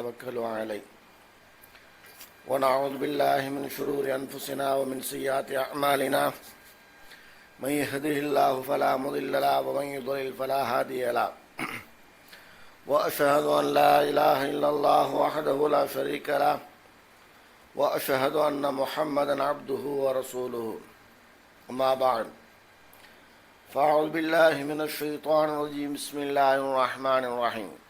نتوكل عليه. ونعوذ بالله من شرور أنفسنا ومن سيئات أعمالنا. من يهده الله فلا مضل له ومن يضلل فلا هادي له. وأشهد أن لا إله إلا الله وحده لا شريك له. وأشهد أن محمدا عبده ورسوله. أما بعد. فأعوذ بالله من الشيطان الرجيم. بسم الله الرحمن الرحيم.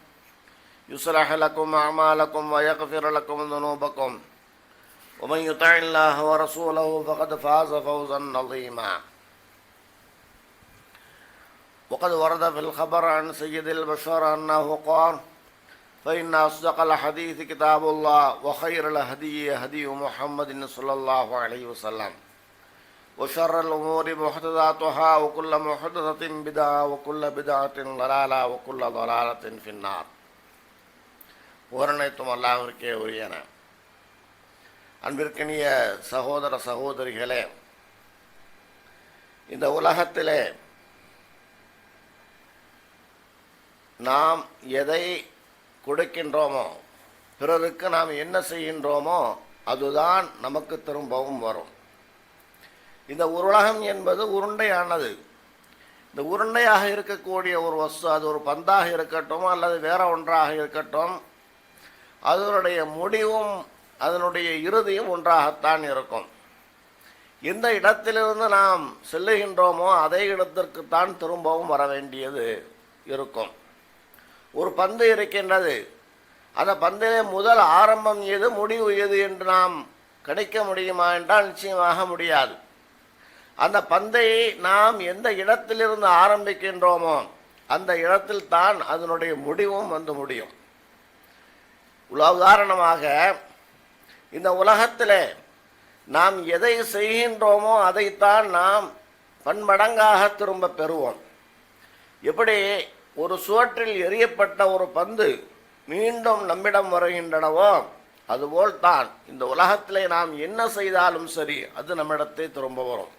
يصلح لكم أعمالكم ويغفر لكم ذنوبكم. ومن يطع الله ورسوله فقد فاز فوزا عظيما. وقد ورد في الخبر عن سيد البشر أنه قال فإن أصدق الحديث كتاب الله وخير الهدي هدي محمد صلى الله عليه وسلم. وشر الأمور محدثاتها وكل محدثة بدعة وكل بدعة ضلالة وكل ضلالة في النار. ஓரணைத்தும் அல்லாவிற்கே உரியன. அன்பிற்கினிய சகோதர சகோதரிகளே இந்த உலகத்திலே நாம் எதை கொடுக்கின்றோமோ பிறருக்கு நாம் என்ன செய்கின்றோமோ அதுதான் நமக்கு திரும்பவும் வரும். இந்த உருளகம் என்பது உருண்டையானது. இந்த உருண்டையாக இருக்கக்கூடிய ஒரு வஸ்து அது ஒரு பந்தாக இருக்கட்டும் அல்லது வேற ஒன்றாக இருக்கட்டும் அதனுடைய முடிவும் அதனுடைய இறுதியும் ஒன்றாகத்தான் இருக்கும். எந்த இடத்திலிருந்து நாம் செல்லுகின்றோமோ அதே இடத்திற்குத்தான் திரும்பவும் வர வேண்டியது இருக்கும். ஒரு பந்து இருக்கின்றது. அந்த பந்திலே முதல் ஆரம்பம் எது முடிவு எது என்று நாம் கிடைக்க முடியுமா என்றால் நிச்சயமாக முடியாது. அந்த பந்தை நாம் எந்த இடத்திலிருந்து ஆரம்பிக்கின்றோமோ அந்த இடத்தில் தான் அதனுடைய முடிவும் வந்து முடியும். உதாரணமாக இந்த உலகத்தில் நாம் எதை செய்கின்றோமோ அதைத்தான் நாம் பன்மடங்காக திரும்ப பெறுவோம். எப்படி? ஒரு சுவற்றில் எரியப்பட்ட ஒரு பந்து மீண்டும் நம்மிடம் வருகின்றனவோ அதுபோல் தான் இந்த உலகத்தில் நாம் என்ன செய்தாலும் சரி அது நம்மிடத்தை திரும்ப வரும்.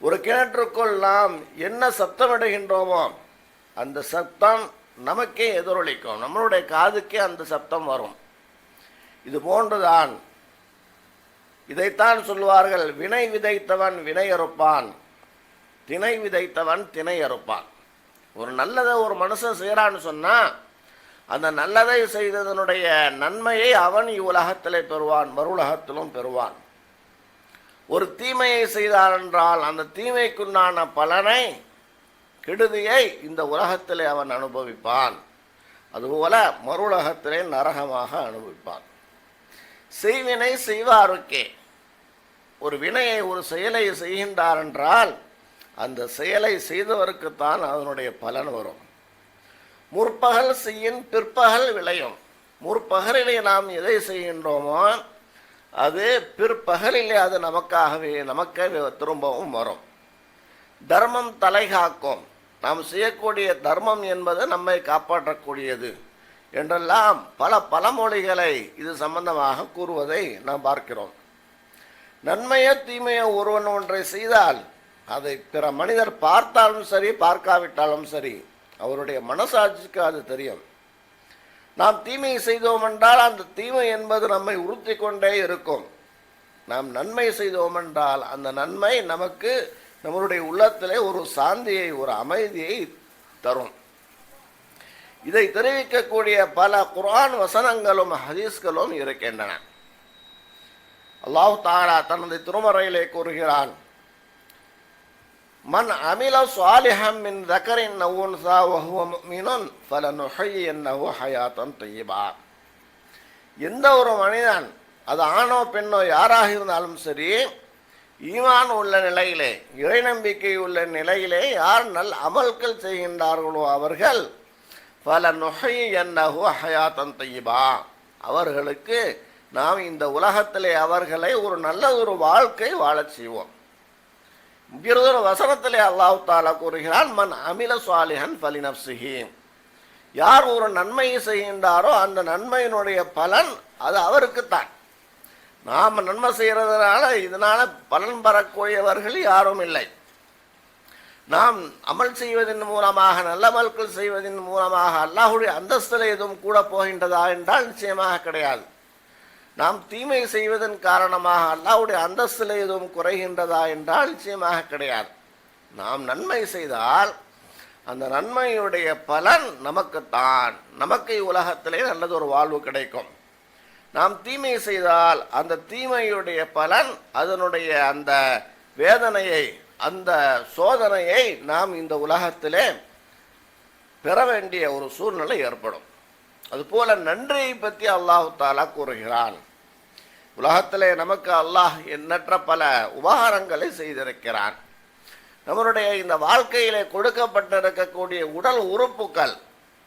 ஒரு கிணற்றுக்குள் நாம் என்ன சத்தமிடுகின்றோமோ அந்த சத்தம் நமக்கே எதிரொலிக்கும். நம்மளுடைய காதுக்கே அந்த சப்தம் வரும். இது போன்றுதான். இதைத்தான் சொல்வார்கள் வினை விதைத்தவன் வினை அறுப்பான் திணை விதைத்தவன் திணை அறுப்பான் ஒரு நல்லதை ஒரு மனுஷன் செய்கிறான்னு சொன்னால் அந்த நல்லதை செய்ததனுடைய நன்மையை அவன் இவ்வுலகத்திலே பெறுவான் மறுலகத்திலும் பெறுவான். ஒரு தீமையை செய்தார் என்றால் அந்த தீமைக்குண்டான பலனை கெடுதியை இந்த உலகத்திலே அவன் அனுபவிப்பான். அதுபோல மறுலகத்திலே நரகமாக அனுபவிப்பான். செய்வினை செய்வாருக்கே. ஒரு வினையை ஒரு செயலை செய்கின்றார் என்றால் அந்த செயலை செய்தவருக்குத்தான் அதனுடைய பலன் வரும். முற்பகல் செய்யின் பிற்பகல் விளையும். முற்பகலிலே நாம் எதை செய்கின்றோமோ அது பிற்பகலிலே அது நமக்காகவே நமக்கே திரும்பவும் வரும். தர்மம் தலை காக்கும். நாம் செய்யக்கூடிய தர்மம் என்பது நம்மை காப்பாற்றக்கூடியது என்றெல்லாம் பல பழமொழிகளை இது சம்பந்தமாக கூறுவதை நாம் பார்க்கிறோம். நன்மையோ தீமையோ ஒருவன் ஒன்றை செய்தால் அதை பிற மனிதர் பார்த்தாலும் சரி பார்க்காவிட்டாலும் சரி அவருடைய மனசாட்சிக்கு அது தெரியும். நாம் தீமையை செய்தோம் என்றால் அந்த தீமை என்பது நம்மை உறுத்தி கொண்டே இருக்கும். நாம் நன்மை செய்தோம் என்றால் அந்த நன்மை நமக்கு நம்மளுடைய உள்ளத்திலே ஒரு சாந்தியை ஒரு அமைதியை தரும். இதை தெரிவிக்கக்கூடிய பல குரான் வசனங்களும் ஹதீஸ்களும் இருக்கின்றன. அல்லாஹு தாலா தனது திருமறையிலே கூறுகிறான் மன் அமில சுவாலிஹம் மின் தக்கரின் நவுன்சா வஹுவ முஃமினுன் ஃபலனுஹய்யன்னஹு ஹயாத்தன் தெய்வா எந்த ஒரு மனிதன் அது ஆணோ பெண்ணோ யாராக இருந்தாலும் சரி ஈமான் உள்ள நிலையிலே இறை நம்பிக்கை உள்ள நிலையிலே யார் நல் அமல்கள் செய்கின்றார்களோ அவர்கள் பல நொகை என்னஹு ஹயாத்தன் தையிபா அவர்களுக்கு நாம் இந்த உலகத்திலே அவர்களை ஒரு நல்ல ஒரு வாழ்க்கை வாழச் செய்வோம். இருதொரு வசனத்திலே அல்லாஹு தாலா கூறுகிறான் மன் அமில சுவாலிஹன் பலி யார் ஒரு நன்மையை செய்கின்றாரோ அந்த நன்மையினுடைய பலன் அது அவருக்குத்தான். நாம் நன்மை செய்கிறதுனால இதனால் பலன் பெறக்கூடியவர்கள் யாரும் இல்லை. நாம் அமல் செய்வதன் மூலமாக நல்ல மல்கள் செய்வதன் மூலமாக அல்லாஹுடைய அந்தஸ்தில் எதுவும் கூட போகின்றதா என்றால் நிச்சயமாக கிடையாது. நாம் தீமை செய்வதன் காரணமாக அல்லாஹுடைய அந்தஸ்தில் எதுவும் குறைகின்றதா என்றால் நிச்சயமாக கிடையாது. நாம் நன்மை செய்தால் அந்த நன்மையுடைய பலன் நமக்குத்தான். நமக்கு உலகத்திலே ஒரு வாழ்வு கிடைக்கும். நாம் தீமை செய்தால் அந்த தீமையுடைய பலன் அதனுடைய அந்த வேதனையை அந்த சோதனையை நாம் இந்த உலகத்திலே பெற வேண்டிய ஒரு சூழ்நிலை ஏற்படும். அதுபோல நன்றியை பற்றி அல்லாஹு தாலா கூறுகிறான். உலகத்திலே நமக்கு அல்லாஹ் எண்ணற்ற பல உபகாரங்களை செய்திருக்கிறான். நம்மளுடைய இந்த வாழ்க்கையிலே கொடுக்கப்பட்டிருக்கக்கூடிய உடல் உறுப்புகள்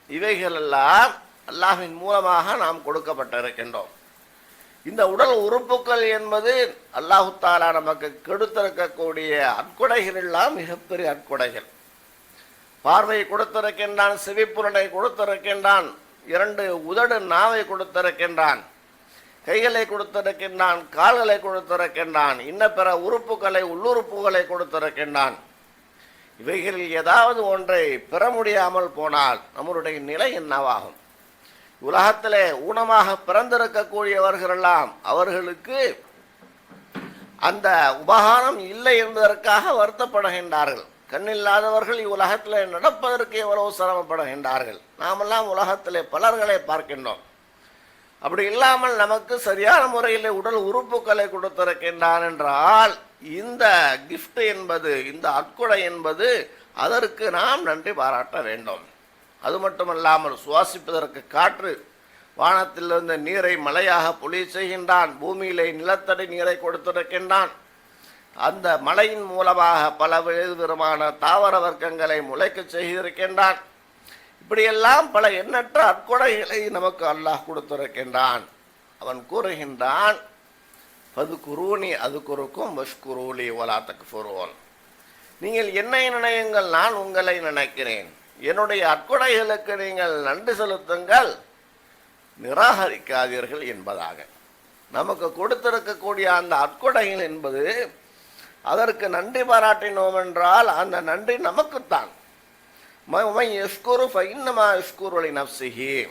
இவைகளெல்லாம் அல்லாஹின் மூலமாக நாம் கொடுக்கப்பட்டிருக்கின்றோம். இந்த உடல் உறுப்புகள் என்பது அல்லாஹு தாலா நமக்கு கெடுத்திருக்கக்கூடிய அற்கொடைகள் எல்லாம் மிகப்பெரிய அற்கொடைகள். பார்வையை கொடுத்திருக்கின்றான் செவிப்புலனை கொடுத்திருக்கின்றான் இரண்டு உதடு நாவை கொடுத்திருக்கின்றான் கைகளை கொடுத்திருக்கின்றான் கால்களை கொடுத்திருக்கின்றான் இன்ன பிற உறுப்புகளை உள்ளுறுப்புகளை கொடுத்திருக்கின்றான். இவைகளில் ஏதாவது ஒன்றை பெற முடியாமல் போனால் நம்மளுடைய நிலை என்னவாகும்? உலகத்திலே ஊனமாக பிறந்திருக்கக்கூடியவர்களெல்லாம் அவர்களுக்கு அந்த உபகாரம் இல்லை என்பதற்காக வருத்தப்படுகின்றார்கள். கண்ணில்லாதவர்கள் இவ்வுலகத்தில் நடப்பதற்கு எவ்வளவு சிரமப்படுகின்றார்கள். நாமெல்லாம் உலகத்திலே பலர்களை பார்க்கின்றோம். அப்படி இல்லாமல் நமக்கு சரியான முறையில் உடல் உறுப்புகளை கொடுத்திருக்கின்றான் என்றால் இந்த கிஃப்ட் என்பது இந்த அற்கொடை என்பது அதற்கு நாம் நன்றி பாராட்ட வேண்டும். அது மட்டுமல்லாமல் சுவாசிப்பதற்கு காற்று. வானத்திலிருந்து நீரை மழையாக பொழிய செய்கின்றான். பூமியிலே நிலத்தடி நீரை கொடுத்திருக்கின்றான். அந்த மழையின் மூலமாக பல விதமான தாவர வர்க்கங்களை முளைக்கச் செய்திருக்கின்றான். இப்படியெல்லாம் பல எண்ணற்ற அற்கொடைகளை நமக்கு அல்லாஹ் கொடுத்திருக்கின்றான். அவன் கூறுகின்றான் பது குருணி அது குறுக்கும் வஷ்குரூலி ஒலா தக்ஃபுரோன். நீங்கள் என்னை நினையுங்கள் நான் உங்களை நினைக்கிறேன். என்னுடைய அற்கொடைகளுக்கு நீங்கள் நன்றி செலுத்துங்கள். நிராகரிக்காதீர்கள் என்பதாக. நமக்கு கொடுத்திருக்கக்கூடிய அந்த அற்கொடைகள் என்பது அதற்கு நன்றி பாராட்டினோம் என்றால் அந்த நன்றி நமக்குத்தான். எஸ்குரு ஃபைன்னமா எஸ்குருளி நப்சிஹி.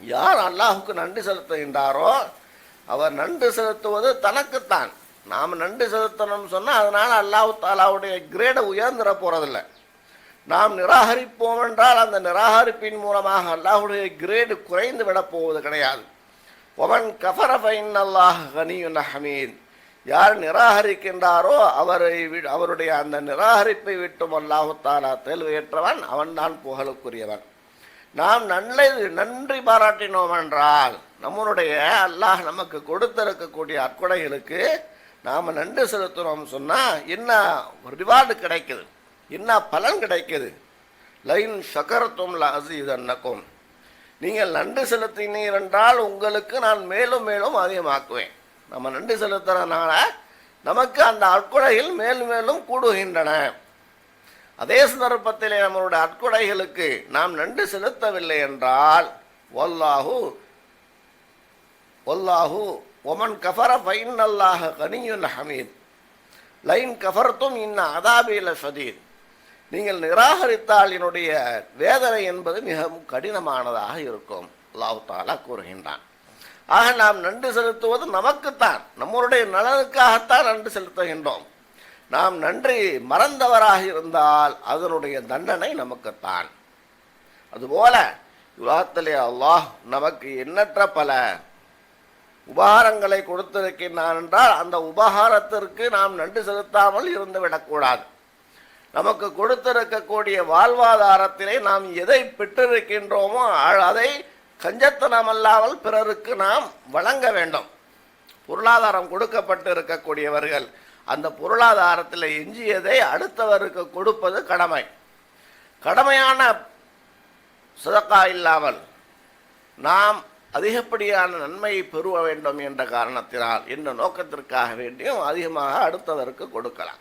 யார் அல்லாஹுக்கு நன்றி செலுத்துகின்றாரோ அவர் நன்றி செலுத்துவது தனக்குத்தான். நாம் நன்றி செலுத்தணும்னு சொன்னால் அதனால் அல்லாஹு தாலாவுடைய கிரேடை உயர்ந்துட போகிறதில்ல நாம் நிராகரிப்போம் என்றால் அந்த நிராகரிப்பின் மூலமாக அல்லாஹுடைய கிரேடு குறைந்து விடப் போவது கிடையாது. ஒமன் கஃபரஃபைன் அல்லாஹ் கனியுன் ஹமீத். யார் நிராகரிக்கின்றாரோ அவரை வி- அவருடைய அந்த நிராகரிப்பை விட்டும் அல்லாஹுத்தாலா தாலா தெளிவேற்றவன் அவன்தான் புகழுக்குரியவன். நாம் நல்லது நன்றி பாராட்டினோம் என்றால் நம்மளுடைய அல்லாஹ் நமக்கு கொடுத்திருக்கக்கூடிய அற்கொடைகளுக்கு நாம் நன்றி செலுத்தினோம் சொன்னால் என்ன ரிவார்டு கிடைக்குது. என்ன பலன் கிடைக்குது? லைன் சக்கரத்தும் அசீதன்னக்கும் நீங்கள் நன்றி செலுத்தினீர் என்றால் உங்களுக்கு நான் மேலும் மேலும் அதிகமாக்குவேன். நம்ம நன்றி செலுத்துறதுனால நமக்கு அந்த அற்கொடைகள் மேலும் மேலும் கூடுகின்றன. அதே சந்தர்ப்பத்திலே நம்மளுடைய அற்கொடைகளுக்கு நாம் நன்றி செலுத்தவில்லை என்றால் ஒல்லாஹு ஒல்லாஹு ஒமன் கஃபர ஃபைன் அல்லாஹ கனியுன் ஹமீத். லைன் கஃபர்த்தும் இன்ன அதாபில சதீத் நீங்கள் நிராகரித்தால் என்னுடைய வேதனை என்பது மிகவும் கடினமானதாக இருக்கும். லாவுத்தாலா கூறுகின்றான். ஆக நாம் நன்றி செலுத்துவது நமக்குத்தான். நம்மளுடைய நலனுக்காகத்தான் நன்றி செலுத்துகின்றோம். நாம் நன்றி மறந்தவராக இருந்தால் அதனுடைய தண்டனை நமக்குத்தான். அதுபோல உலகத்திலே அல்லாஹ் நமக்கு எண்ணற்ற பல உபகாரங்களை கொடுத்திருக்கின்றான் என்றால் அந்த உபகாரத்திற்கு நாம் நன்றி செலுத்தாமல் இருந்து விடக்கூடாது. நமக்கு கொடுத்திருக்கக்கூடிய வாழ்வாதாரத்திலே நாம் எதை பெற்றிருக்கின்றோமோ அதை கஞ்சத்தனம் அல்லாமல் பிறருக்கு நாம் வழங்க வேண்டும். பொருளாதாரம் கொடுக்கப்பட்டு இருக்கக்கூடியவர்கள் அந்த பொருளாதாரத்தில் எஞ்சியதை அடுத்தவருக்கு கொடுப்பது கடமை. கடமையான சதக்கா இல்லாமல் நாம் அதிகப்படியான நன்மையை பெறுவ வேண்டும் என்ற காரணத்தினால் என்ற நோக்கத்திற்காக வேண்டியும் அதிகமாக அடுத்தவருக்கு கொடுக்கலாம்.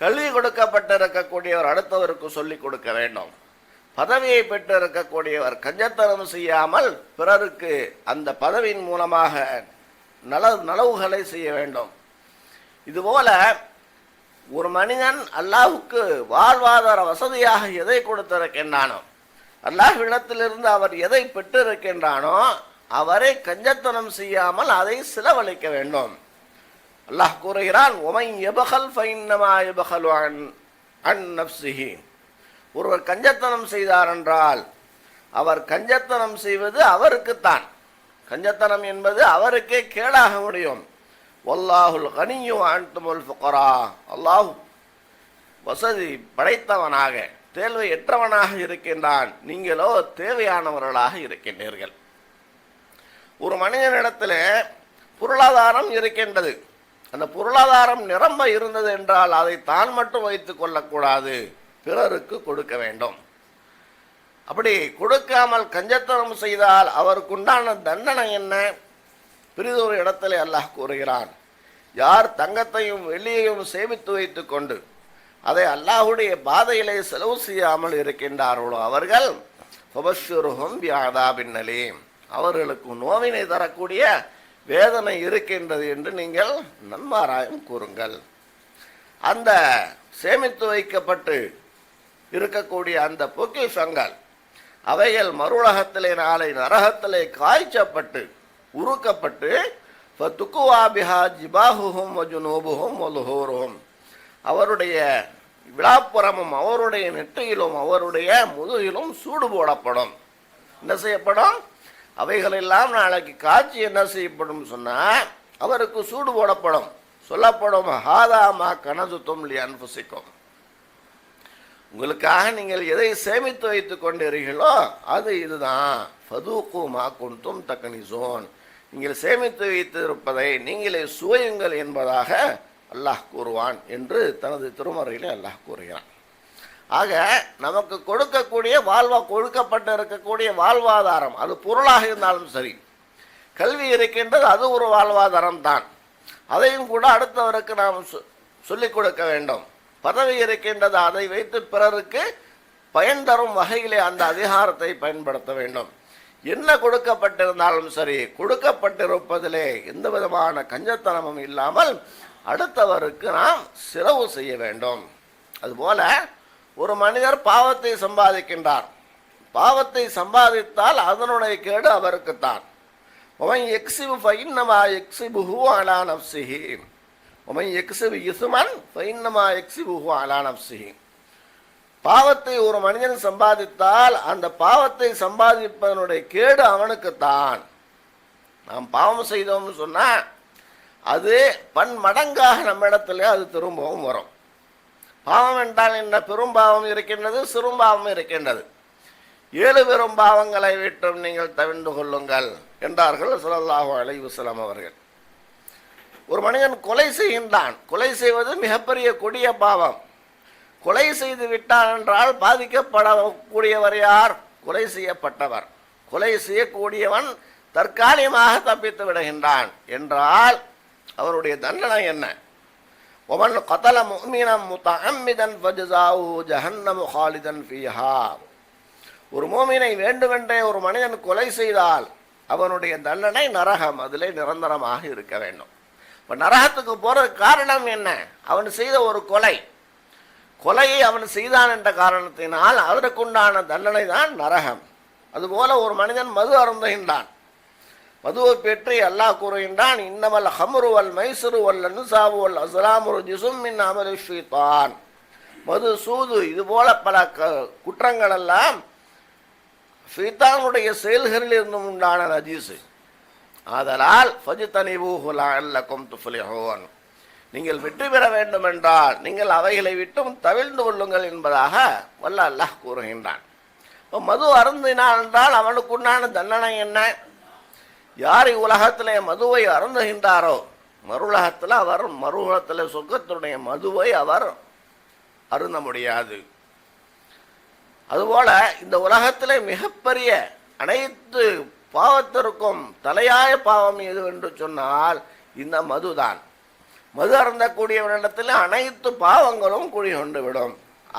கல்வி கொடுக்கப்பட்டிருக்கக்கூடியவர் அடுத்தவருக்கு சொல்லிக் கொடுக்க வேண்டும். பதவியை பெற்றிருக்கக்கூடியவர் கஞ்சத்தனம் செய்யாமல் பிறருக்கு அந்த பதவியின் மூலமாக நல நலவுகளை செய்ய வேண்டும். இதுபோல ஒரு மனிதன் அல்லாஹுக்கு வாழ்வாதார வசதியாக எதை கொடுத்திருக்கின்றானோ அல்லாஹ்விடத்திலிருந்து அவர் எதை பெற்றிருக்கின்றானோ அவரை கஞ்சத்தனம் செய்யாமல் அதை செலவழிக்க வேண்டும். அல்லாஹ் கூறுகிறான் ஒமை எபகல் ஃபைன்னமா எபகல் அன் அன் நப்சிஹி ஒருவர் கஞ்சத்தனம் செய்தார் என்றால் அவர் கஞ்சத்தனம் செய்வது அவருக்குத்தான். கஞ்சத்தனம் என்பது அவருக்கே கேடாக முடியும். வல்லாஹுல் கனியு அன்துமுல் ஃபுகரா. அல்லாஹ் வசதி படைத்தவனாக தேவையற்றவனாக இருக்கின்றான். நீங்களோ தேவையானவர்களாக இருக்கின்றீர்கள். ஒரு மனிதனிடத்தில் பொருளாதாரம் இருக்கின்றது. அந்த பொருளாதாரம் நிரம்ப இருந்தது என்றால் அதை தான் மட்டும் வைத்துக் கொள்ளக்கூடாது. பிறருக்கு கொடுக்க வேண்டும். அப்படி கொடுக்காமல் கஞ்சத்தனம் செய்தால் அவருக்குண்டான தண்டனை என்ன? பிரிதொரு இடத்திலே அல்லாஹ் கூறுகிறான் யார் தங்கத்தையும் வெள்ளியையும் சேமித்து வைத்து கொண்டு அதை அல்லாஹுடைய பாதையிலே செலவு செய்யாமல் இருக்கின்றார்களோ அவர்கள் ஃபபஷ்ஷுருஹும் பியாதாபின் அவர்களுக்கு நோவினை தரக்கூடிய வேதனை இருக்கின்றது என்று நீங்கள் நன்மாராயம் கூறுங்கள். அந்த சேமித்து வைக்கப்பட்டு இருக்கக்கூடிய அந்த பொக்கிஷங்கள் அவைகள் மறுலகத்திலே நாளை நரகத்திலே காய்ச்சப்பட்டு உருக்கப்பட்டு துக்குவாபிஹா ஜிபாஹுஹும் வஜுனூபுஹும் ஒலுஹூருஹும் அவருடைய விழாப்புறமும் அவருடைய நெற்றியிலும் அவருடைய முதுகிலும் சூடு போடப்படும். என்ன செய்யப்படும்? அவைகளெல்லாம் நாளைக்கு காட்சி என்ன செய்யப்படும் சொன்னால் அவருக்கு சூடு போடப்படும். சொல்லப்படும் ஹாதாமா கனது தொம்லி அன்புசிக்கும் உங்களுக்காக நீங்கள் எதை சேமித்து வைத்துக் கொண்டீர்களோ அது இதுதான். ஃபதூக்குமா குந்தும் தக்கனிசோன் நீங்கள் சேமித்து வைத்திருப்பதை நீங்களே சுவையுங்கள் என்பதாக அல்லாஹ் கூறுவான் என்று தனது திருமறையிலே அல்லாஹ் கூறுகிறான். ஆக நமக்கு கொடுக்கக்கூடிய வாழ்வா கொடுக்கப்பட்டு இருக்கக்கூடிய வாழ்வாதாரம் அது பொருளாக இருந்தாலும் சரி. கல்வி இருக்கின்றது அது ஒரு வாழ்வாதாரம் தான். அதையும் கூட அடுத்தவருக்கு நாம் சொ- சொல்லிக் கொடுக்க வேண்டும். பதவி இருக்கின்றது அதை வைத்து பிறருக்கு பயன் தரும் வகையிலே அந்த அதிகாரத்தை பயன்படுத்த வேண்டும். என்ன கொடுக்கப்பட்டிருந்தாலும் சரி கொடுக்கப்பட்டிருப்பதிலே எந்த விதமான கஞ்சத்தனமும் இல்லாமல் அடுத்தவருக்கு நாம் செலவு செய்ய வேண்டும். அதுபோல ஒரு மனிதர் பாவத்தை சம்பாதிக்கின்றார். பாவத்தை சம்பாதித்தால் அதனுடைய கேடு அவருக்குத்தான். உமன் எக்ஸிபு ஃபைன்னமா எக்ஸிபுஹு அலா நப்சிஹி உமன் எக்ஸிபு இசுமன் ஃபைன்னமா எக்ஸிபுஹு அலா நப்சிஹி பாவத்தை ஒரு மனிதன் சம்பாதித்தால் அந்த பாவத்தை சம்பாதிப்பதனுடைய கேடு அவனுக்குத்தான். நாம் பாவம் செய்தோம்னு சொன்னால் அது பன்மடங்காக நம்மிடத்துல அது திரும்பவும் வரும். பாவம் என்றால் என்ன? பெரும்பாவம் இருக்கின்றது சிறும்பாவம் இருக்கின்றது. ஏழு பெரும் பாவங்களை விட்டும் நீங்கள் தவிர்ந்து கொள்ளுங்கள் என்றார்கள் ஸல்லல்லாஹு அலைஹி வஸல்லம் அவர்கள். ஒரு மனிதன் கொலை செய்கின்றான். கொலை செய்வது மிகப்பெரிய கொடிய பாவம். கொலை செய்து விட்டான் என்றால் பாதிக்கப்படக்கூடியவர் யார்? கொலை செய்யப்பட்டவர். கொலை செய்யக்கூடியவன் தற்காலிகமாக தப்பித்து விடுகின்றான். என்றால் அவருடைய தண்டனை என்ன? ஒமன் கதல முஃமினம் முத்தஅம்மிதன் ஃபஜஸாஹு ஜஹன்னமு ஹாலிதன் ஃபீஹா ஒரு மோமினை வேண்டுமென்றே ஒரு மனிதன் கொலை செய்தால் அவனுடைய தண்டனை நரகம் அதிலே நிரந்தரமாக இருக்க வேண்டும். இப்போ நரகத்துக்கு போகிறதுக்கு காரணம் என்ன? அவன் செய்த ஒரு கொலை. கொலையை அவன் செய்தான் என்ற காரணத்தினால் அதற்குண்டான தண்டனை தான் நரகம். அதுபோல ஒரு மனிதன் மது அருந்துகின்றான். மதுவை பெற்று அல்லாஹ் கூறுகின்றான் இன்னமல் ஹம்ரு வல் மைசுரு வல் அனுசாவு வல் அஸ்லாமுரு ஜிசும் மின் அமலி மது சூது இது போல பல க குற்றங்கள் எல்லாம் ஷைத்தானுடைய செயல்களில் இருந்தும் உண்டான நஜீசு ஆதலால் ஃபஜ்தனிபூஹு லஅல்லக்கும் துஃப்லிஹூன். நீங்கள் வெற்றி பெற வேண்டும் என்றால் நீங்கள் அவைகளை விட்டும் தவிழ்ந்து கொள்ளுங்கள் என்பதாக வல்ல அல்லாஹ் கூறுகின்றான். இப்போ மது அருந்தினான் என்றால் அவனுக்குண்டான தண்டனை என்ன? யார் உலகத்திலே மதுவை அருந்துகின்றாரோ மறுலகத்தில் அவர் மறுலகத்தில் சொர்க்கத்தினுடைய மதுவை அவர் அருந்த முடியாது. அதுபோல இந்த உலகத்தில் மிகப்பெரிய அனைத்து பாவத்திற்கும் தலையாய பாவம் எது என்று சொன்னால் இந்த மதுதான். மது அருந்தக்கூடியவனிடத்தில் அனைத்து பாவங்களும் குழி கொண்டு விடும்.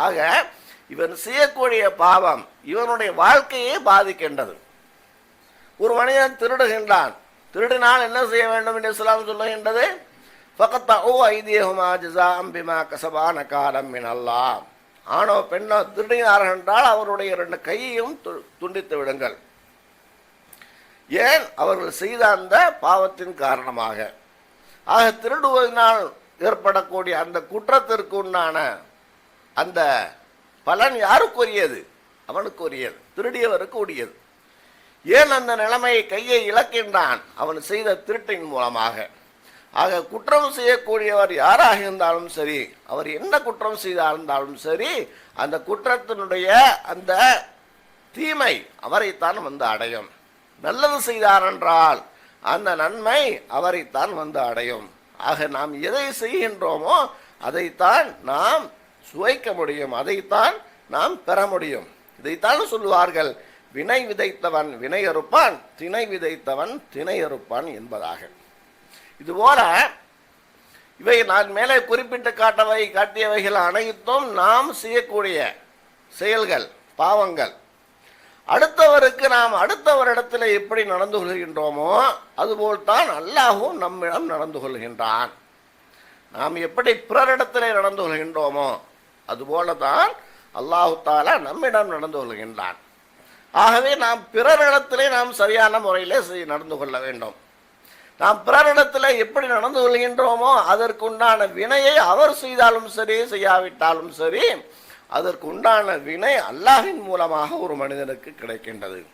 ஆக இவன் செய்யக்கூடிய பாவம் இவனுடைய வாழ்க்கையே பாதிக்கின்றது. ஒரு மனிதன் திருடுகின்றான். திருடினால் என்ன செய்ய வேண்டும் என்று இஸ்லாம் சொல்லுகின்றது? ஃபகத்தஉ ஐதியஹுமா ஜஸாஅம் பிமா கசபான காலம் மின் ஆணோ பெண்ணோ திருடினார்கள் என்றால் அவருடைய இரண்டு கையையும் து- துண்டித்து விடுங்கள். ஏன்? அவர்கள் செய்த அந்த பாவத்தின் காரணமாக. ஆக திருடுவதனால் ஏற்படக்கூடிய அந்த குற்றத்திற்கு உண்டான அந்த பலன் யாருக்குரியது? அவனுக்குரியது. திருடியவருக்கு உரியது. ஏன் அந்த நிலைமையை கையை இழக்கின்றான்? அவன் செய்த திருட்டின் மூலமாக. ஆக குற்றம் செய்யக்கூடியவர் யாராக இருந்தாலும் சரி அவர் என்ன குற்றம் செய்தாலும் சரி அந்த குற்றத்தினுடைய அந்த தீமை அவரைத்தான் வந்து அடையும். நல்லது செய்தார் என்றால் அந்த நன்மை அவரைத்தான் வந்து அடையும். ஆக நாம் எதை செய்கின்றோமோ அதைத்தான் நாம் சுவைக்க முடியும். அதைத்தான் நாம் பெற முடியும். இதைத்தான் சொல்லுவார்கள். வினை விதைத்தவன் வினை அறுப்பான் திணை விதைத்தவன் திணை அறுப்பான் என்பதாக. இதுபோல இவை நான் மேலே குறிப்பிட்டு காட்டவை காட்டியவைகள் அனைத்தும் நாம் செய்யக்கூடிய செயல்கள் பாவங்கள். அடுத்தவருக்கு நாம் அடுத்தவரிடத்தில் எப்படி நடந்து கொள்கின்றோமோ அதுபோல்தான் அல்லாஹும் நம்மிடம் நடந்து கொள்கின்றான். நாம் எப்படி பிறரிடத்திலே நடந்து கொள்கின்றோமோ அதுபோல தான் அல்லாஹு தாலா நம்மிடம் நடந்து கொள்கின்றான். ஆகவே நாம் பிறரிடத்திலே நாம் சரியான முறையில் செய்- நடந்து கொள்ள வேண்டும். நாம் பிறரிடத்தில் எப்படி நடந்து கொள்கின்றோமோ அதற்குண்டான வினையை அவர் செய்தாலும் சரி செய்யாவிட்டாலும் சரி அதற்கு உண்டான வினை அல்லாஹின் மூலமாக ஒரு மனிதனுக்கு கிடைக்கின்றது.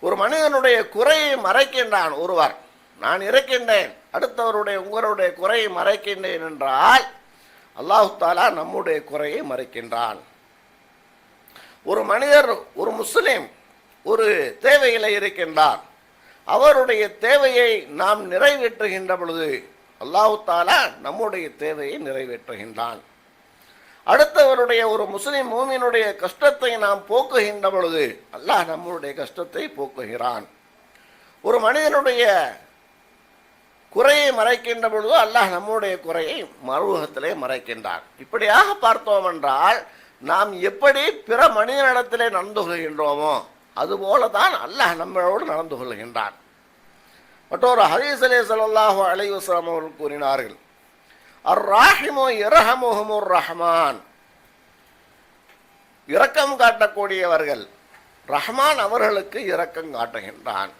ஒரு மனிதனுடைய குறையை மறைக்கின்றான் ஒருவர். நான் இருக்கின்றேன் அடுத்தவருடைய உங்களுடைய குறையை மறைக்கின்றேன் என்றால் அல்லாஹு தாலா நம்முடைய குறையை மறைக்கின்றான். ஒரு மனிதர் ஒரு முஸ்லீம் ஒரு தேவையில் இருக்கின்றார். அவருடைய தேவையை நாம் நிறைவேற்றுகின்ற பொழுது அல்லாஹு தாலா நம்முடைய தேவையை நிறைவேற்றுகின்றான். அடுத்தவருடைய ஒரு முஸ்லிம் மூமினுடைய கஷ்டத்தை நாம் போக்குகின்ற பொழுது அல்லாஹ் நம்முடைய கஷ்டத்தை போக்குகிறான். ஒரு மனிதனுடைய குறையை மறைக்கின்ற பொழுது அல்லாஹ் நம்முடைய குறையை மறுவகத்திலே மறைக்கின்றான். இப்படியாக பார்த்தோம் என்றால் நாம் எப்படி பிற மனிதனிடத்திலே நடந்து கொள்கின்றோமோ அதுபோல தான் அல்லாஹ் நம்மளோடு நடந்து கொள்கின்றான். மற்றொரு ஹரீஸ் அலே அலைஹி வஸல்லம் அவர்கள் கூறினார்கள் அர் ராஹிமோ இரஹமுஹுமுர் ரஹ்மான். இரக்கம் காட்டக்கூடியவர்கள் ரஹ்மான் அவர்களுக்கு இரக்கம் காட்டுகின்றான்.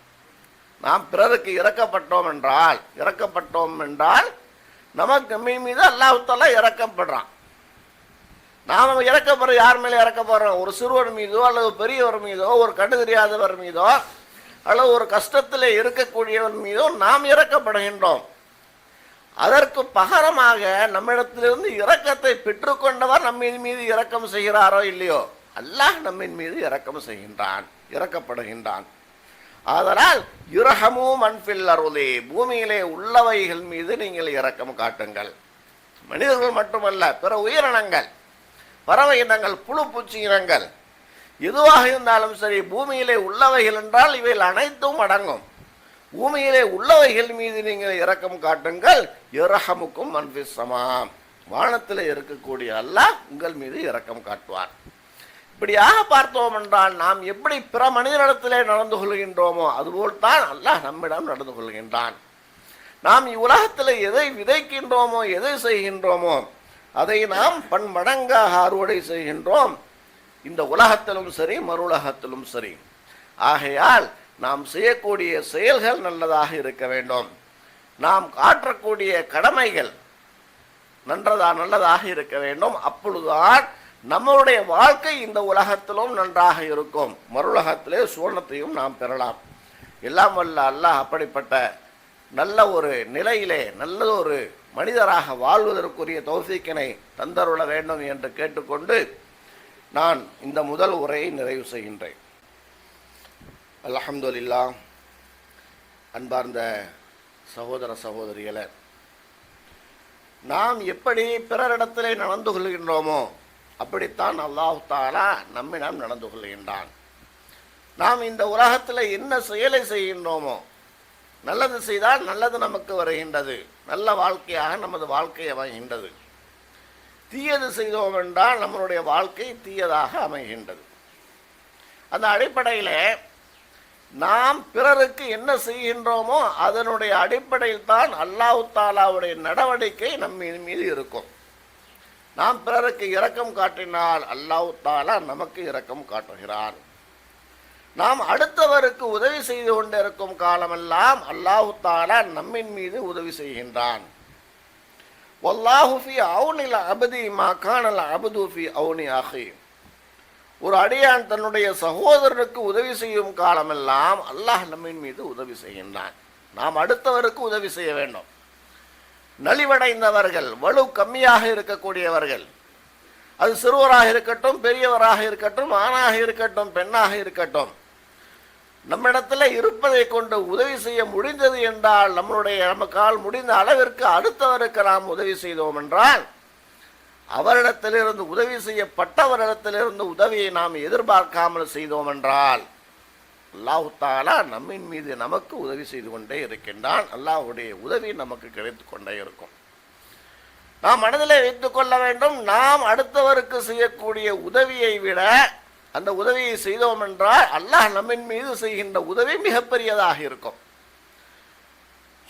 நாம் பிறருக்கு இறக்கப்பட்டோம் என்றால் இறக்கப்பட்டோம் என்றால் நமக்கு மீ மீது அல்லாஹால இறக்கப்படுறான் நாம் இறக்கப்படுற யார் மேலே இறக்கப்படுறோம் ஒரு சிறுவர் மீதோ அல்லது பெரியவர் மீதோ ஒரு கண்டு தெரியாதவர் மீதோ அல்லது ஒரு கஷ்டத்தில் இருக்கக்கூடியவர் மீதோ நாம் இறக்கப்படுகின்றோம். அதற்கு பகரமாக நம்மிடத்திலிருந்து இரக்கத்தை பெற்றுக்கொண்டவர் நம்மின் மீது இரக்கம் செய்கிறாரோ இல்லையோ? அல்லாஹ் நம்மின் மீது இரக்கம் செய்கின்றான் இறக்கப்படுகின்றான் அதனால் இரகமும் மண்பில் அருளே பூமியிலே உள்ளவைகள் மீது நீங்கள் இரக்கம் காட்டுங்கள். மனிதர்கள் மட்டுமல்ல பிற உயிரினங்கள். பறவை இனங்கள் புழு பூச்சி இனங்கள். எதுவாக இருந்தாலும் சரி பூமியிலே உள்ளவைகள் என்றால் இவைகள் அனைத்தும் அடங்கும். பூமியிலே உள்ளவைகள் மீது நீங்கள் இரக்கம் காட்டுங்கள். இரகமுக்கும் மன்பில் வானத்தில் இருக்கக்கூடிய அல்லாஹ் உங்கள் மீது இரக்கம் காட்டுவார் இப்படியாக பார்த்தோம் என்றால் நாம் எப்படி பிற மனிதனிடத்திலே நடந்து கொள்கின்றோமோ அதுபோல்தான் அல்லாஹ் நம்மிடம் நடந்து கொள்கின்றான். நாம் இவ்வுலகத்தில் எதை விதைக்கின்றோமோ எதை செய்கின்றோமோ அதை நாம் பன்மடங்காக அறுவடை செய்கின்றோம். இந்த உலகத்திலும் சரி மறுலகத்திலும் சரி. ஆகையால் நாம் செய்யக்கூடிய செயல்கள் நல்லதாக இருக்க வேண்டும். நாம் காற்றக்கூடிய கடமைகள் நன்றதா நல்லதாக இருக்க வேண்டும். அப்பொழுதுதான் நம்மளுடைய வாழ்க்கை இந்த உலகத்திலும் நன்றாக இருக்கும். மறுலகத்திலே சுவர்ணத்தையும் நாம் பெறலாம். எல்லாம் வல்ல அல்லாஹ் அப்படிப்பட்ட நல்ல ஒரு நிலையிலே நல்ல ஒரு மனிதராக வாழ்வதற்குரிய தௌஃபீக்கினை தந்தருள வேண்டும் என்று கேட்டுக்கொண்டு நான் இந்த முதல் உரையை நிறைவு செய்கின்றேன். அலஹம்துல்லா அன்பார்ந்த சகோதர சகோதரிகளை நாம் எப்படி பிறரிடத்திலே நடந்து கொள்கின்றோமோ அப்படித்தான் அல்லாஹு தாலா நம்மிடம் நடந்து கொள்கின்றான். நாம் இந்த உலகத்தில் என்ன செயலை செய்கின்றோமோ நல்லது செய்தால் நல்லது நமக்கு வருகின்றது. நல்ல வாழ்க்கையாக நமது வாழ்க்கை அமைகின்றது. தீயது செய்தோம் என்றால் நம்மளுடைய வாழ்க்கை தீயதாக அமைகின்றது. அந்த அடிப்படையில் நாம் பிறருக்கு என்ன செய்கின்றோமோ அதனுடைய அடிப்படையில் தான் அல்லாஹு தாலாவுடைய நடவடிக்கை நம்ம மீது இருக்கும். நாம் பிறருக்கு இரக்கம் காட்டினால் அல்லாஹு தாலா நமக்கு இரக்கம் காட்டுகிறான். நாம் அடுத்தவருக்கு உதவி செய்து கொண்டிருக்கும் காலமெல்லாம் அல்லாஹு தாலா நம்மின் மீது உதவி செய்கின்றான். ஒல்லாஹுஃபி அவுனில் அபதி மகானல் அபதுஃபி அவுனி ஆகி ஒரு அடியான் தன்னுடைய சகோதரனுக்கு உதவி செய்யும் காலமெல்லாம் அல்லாஹ் நம்மின் மீது உதவி செய்கின்றான். நாம் அடுத்தவருக்கு உதவி செய்ய வேண்டும். நலிவடைந்தவர்கள் வலு கம்மியாக இருக்கக்கூடியவர்கள். அது சிறுவராக இருக்கட்டும் பெரியவராக இருக்கட்டும் ஆணாக இருக்கட்டும் பெண்ணாக இருக்கட்டும். நம்மிடத்தில் இருப்பதை கொண்டு உதவி செய்ய முடிந்தது என்றால் நம்மளுடைய நமக்கால் முடிந்த அளவிற்கு அடுத்தவருக்கு நாம் உதவி செய்தோம் என்றால் அவரிடத்திலிருந்து உதவி செய்யப்பட்டவரிடத்திலிருந்து உதவியை நாம் எதிர்பார்க்காமல் செய்தோம் என்றால் அல்லாஹு தாலா நம்மின் மீது நமக்கு உதவி செய்து கொண்டே இருக்கின்றான். அல்லாஹுடைய உதவி நமக்கு கிடைத்து கொண்டே இருக்கும். நாம் மனதிலே வைத்துக் கொள்ள வேண்டும். நாம் அடுத்தவருக்கு செய்யக்கூடிய உதவியை விட அந்த உதவியை செய்தோம் என்றால் அல்லாஹ் நம்மின் மீது செய்கின்ற உதவி மிகப்பெரியதாக இருக்கும்.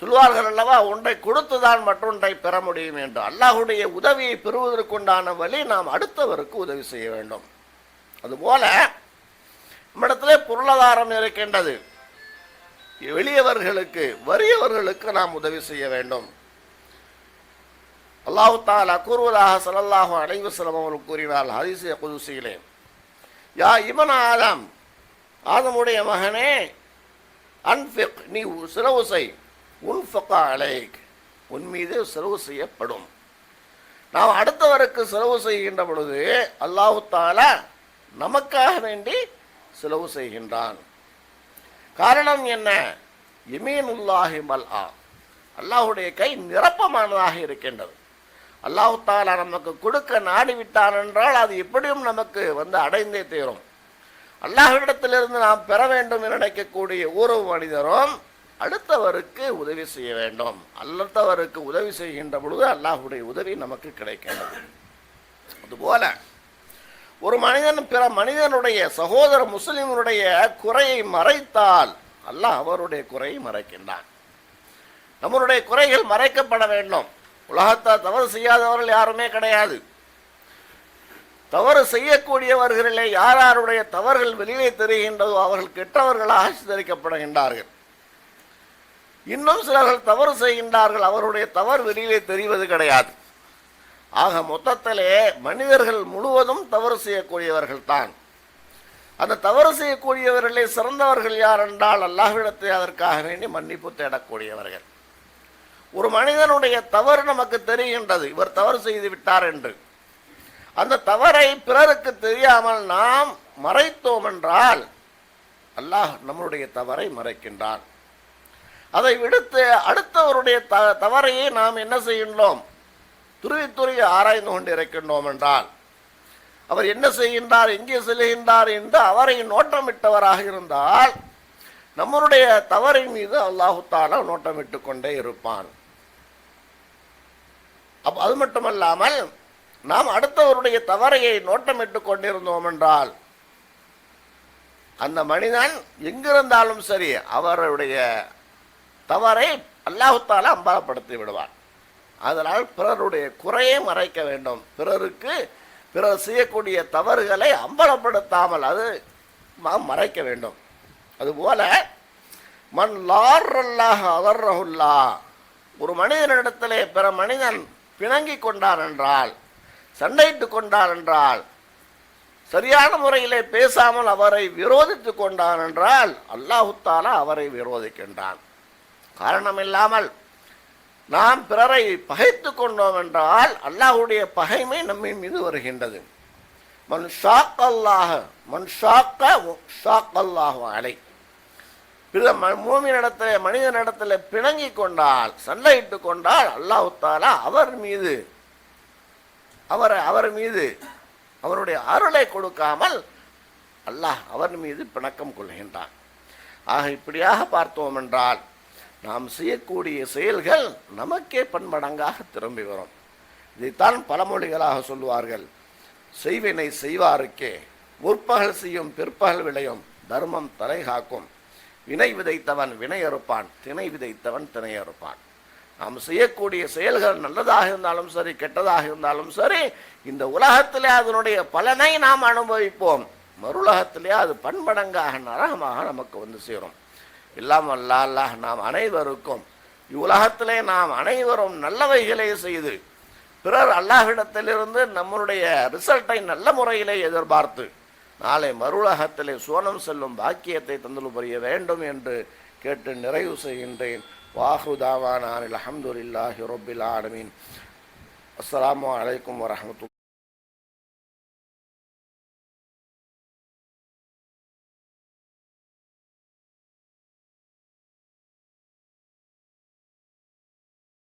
சொல்வார்கள் அல்லவா ஒன்றை கொடுத்துதான் மற்றொன்றை பெற முடியும் என்று. அல்லாஹுடைய உதவியை பெறுவதற்குண்டான வழி நாம் அடுத்தவருக்கு உதவி செய்ய வேண்டும். அதுபோல நம்மிடத்திலே பொருளாதாரம் இருக்கின்றது. எளியவர்களுக்கு வறியவர்களுக்கு நாம் உதவி செய்ய வேண்டும். அல்லாஹு தாலா கூறுவதாக சல்லல்லாஹு அலைவசலம் அவர்கள் கூறினார் ஹரிசிய குதுசியிலே. யா இவன் ஆதம். ஆதமுடைய மகனே அன்ஃபிக் நீ செலவு செய். உன்ஃபகா அலைக். உன் மீது செலவு செய்யப்படும். நாம் அடுத்தவருக்கு செலவு செய்கின்ற பொழுது அல்லாஹு தாலா நமக்காக வேண்டி செலவு செய்கின்றான். காரணம் என்ன? இமீனுல்லாஹி மல்ஆ. அல்லாஹுடைய கை நிரப்பமானதாக இருக்கின்றது. அல்லாஹு நமக்கு கொடுக்க நாடி விட்டான் என்றால் அது எப்படியும் நமக்கு வந்து அடைந்தே தீரும். அல்லாஹ்விடத்திலிருந்து நாம் பெற வேண்டும் என நினைக்கக்கூடிய ஒரு மனிதரும் அடுத்தவருக்கு உதவி செய்ய வேண்டும். அல்லத்தவருக்கு உதவி செய்கின்ற பொழுது அல்லாஹுடைய உதவி நமக்கு கிடைக்கின்றது. அதுபோல ஒரு மனிதன் பிற மனிதனுடைய சகோதர முஸ்லிமனுடைய குறையை மறைத்தால் அல்லாஹ் அவருடைய குறையை மறைக்கின்றான். நம்மளுடைய குறைகள் மறைக்கப்பட வேண்டும். உலகத்தால் தவறு செய்யாதவர்கள் யாருமே கிடையாது. தவறு செய்யக்கூடியவர்களிலே யார் யாருடைய தவறுகள் வெளியே தெரிகின்றதோ அவர்கள் கெட்டவர்களாக சித்தரிக்கப்படுகின்றார்கள். இன்னும் சிலர்கள் தவறு செய்கின்றார்கள் அவருடைய தவறு வெளியிலே தெரிவது கிடையாது. ஆக மொத்தத்திலே மனிதர்கள் முழுவதும் தவறு செய்யக்கூடியவர்கள் தான். அந்த தவறு செய்யக்கூடியவர்களே சிறந்தவர்கள் யார் என்றால் அல்லாஹ்விடத்தை அதற்காக வேண்டி மன்னிப்பு தேடக்கூடியவர்கள். ஒரு மனிதனுடைய தவறு நமக்கு தெரிகின்றது. இவர் தவறு செய்து விட்டார் என்று. அந்த தவறை பிறருக்கு தெரியாமல் நாம் மறைத்தோம் என்றால் அல்லாஹ் நம்முடைய தவறை மறைக்கின்றான். அதை விடுத்து அடுத்தவருடைய த தவறையை நாம் என்ன செய்கின்றோம்? துருவி துருவி ஆராய்ந்து கொண்டு இருக்கின்றோம் என்றால் அவர் என்ன செய்கின்றார் எங்கே செல்கின்றார் என்று அவரை நோட்டமிட்டவராக இருந்தால் நம்மளுடைய தவறின் மீது அல்லாஹு தாலா நோட்டமிட்டு கொண்டே இருப்பான். அப்போ அது மட்டுமல்லாமல் நாம் அடுத்தவருடைய தவறையை நோட்டமிட்டு கொண்டிருந்தோம் என்றால் அந்த மனிதன் எங்கிருந்தாலும் சரி அவருடைய தவறை அல்லாஹுத்தால அம்பலப்படுத்தி விடுவார் அதனால் பிறருடைய குறையை மறைக்க வேண்டும். பிறருக்கு பிறர் செய்யக்கூடிய தவறுகளை அம்பலப்படுத்தாமல் அது நாம் மறைக்க வேண்டும். அதுபோல மண் லார்ரல்லாஹ் அவர்ரஹுல்லா ஒரு மனிதனிடத்திலே பிற மனிதன் பிணங்கி கொண்டார் என்றால் சண்டையிட்டு கொண்டார் என்றால் சரியான முறையிலே பேசாமல் அவரை விரோதித்து கொண்டார் என்றால் அல்லாஹு தாலா அவரை விரோதிக்கின்றான். காரணம் இல்லாமல் நாம் பிறரை பகைத்து கொண்டோம் என்றால் அல்லாஹுடைய பகைமை நம்மின் மீது வருகின்றது. மன் ஷாக் அல்லாஹ மன் ஷாக்க ஷாக் அலை பிற மூமியிடத்தில் மனிதனிடத்தில் பிணங்கி கொண்டால் சண்டையிட்டு கொண்டால் அல்லாஹு தாலா அவர் மீது அவரை அவர் மீது அவருடைய அருளை கொடுக்காமல் அல்லாஹ் அவர் மீது பிணக்கம் கொள்கின்றான். ஆக இப்படியாக பார்த்தோம் என்றால் நாம் செய்யக்கூடிய செயல்கள் நமக்கே பன்மடங்காக திரும்பி வரும். இதைத்தான் பழமொழிகளாக சொல்லுவார்கள். செய்வினை செய்வாருக்கே முற்பகல் செய்யும் பிற்பகல் விளையும் தர்மம் தலை காக்கும் வினை விதைத்தவன் வினை அறுப்பான் திணை விதைத்தவன் திணை அறுப்பான். நாம் செய்யக்கூடிய செயல்கள் நல்லதாக இருந்தாலும் சரி கெட்டதாக இருந்தாலும் சரி இந்த உலகத்திலே அதனுடைய பலனை நாம் அனுபவிப்போம். மறுலகத்திலே அது பன்மடங்காக நரகமாக நமக்கு வந்து சேரும். எல்லாம் அல்ல அல்லாஹ் நாம் அனைவருக்கும் இவ்வுலகத்திலே நாம் அனைவரும் நல்லவைகளை செய்து பிறர் அல்லாஹ்விடத்திலிருந்து நம்மளுடைய ரிசல்ட்டை நல்ல முறையிலே எதிர்பார்த்து நாளை மருளகத்திலே சோனம் செல்லும் பாக்கியத்தை தந்தல் புரிய வேண்டும் என்று கேட்டு நிறைவு செய்கின்றேன். வாஹுதாவானில் அஹமதுல்லாஹி ரொபில் ஆலமீன். அஸ்லாம் வலைக்கம் வரமத்து